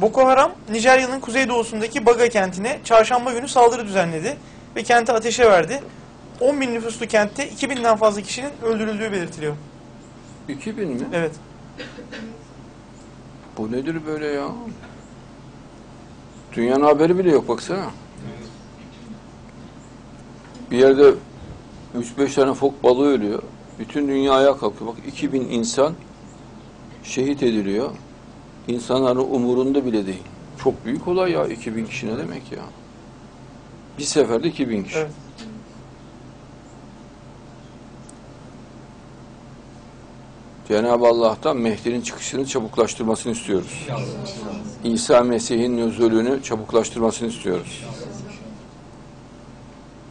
Boko Haram, Nijerya'nın kuzeydoğusundaki Baga kentine çarşamba günü saldırı düzenledi ve kenti ateşe verdi. 10 bin nüfuslu kentte 2000'den fazla kişinin öldürüldüğü belirtiliyor. 2000 mi? Evet. Bu nedir böyle ya? Dünyanın haberi bile yok baksana. Bir yerde 3-5 tane fok balığı ölüyor. Bütün dünya ayağa kalkıyor. Bak 2000 insan şehit ediliyor. İnsanların umurunda bile değil. Çok büyük olay ya 2000 kişi ne demek ya? Bir seferde 2000 kişi. Evet. Cenab-ı Allah'tan Mehdi'nin çıkışını çabuklaştırmasını istiyoruz. İsa Mesih'in nüzulünü çabuklaştırmasını istiyoruz.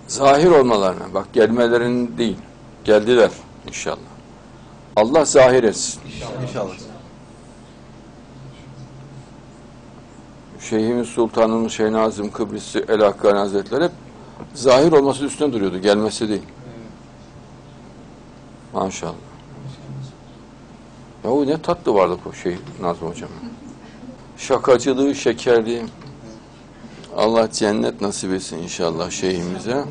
Zahir olmalarına, bak gelmelerin değil, geldiler inşallah. Allah zahir etsin. İnşallah. Şeyhimiz Sultanımız Şeyh Nazım Kıbrıs'ı El Hakkani Hazretleri hep zahir olması üstüne duruyordu, gelmesi değil. Maşallah. Ya o ne tatlı vardı bu şey Nazım Hocam. Şakacılığı, şekerliği. Allah cennet nasip etsin inşallah şeyhimize.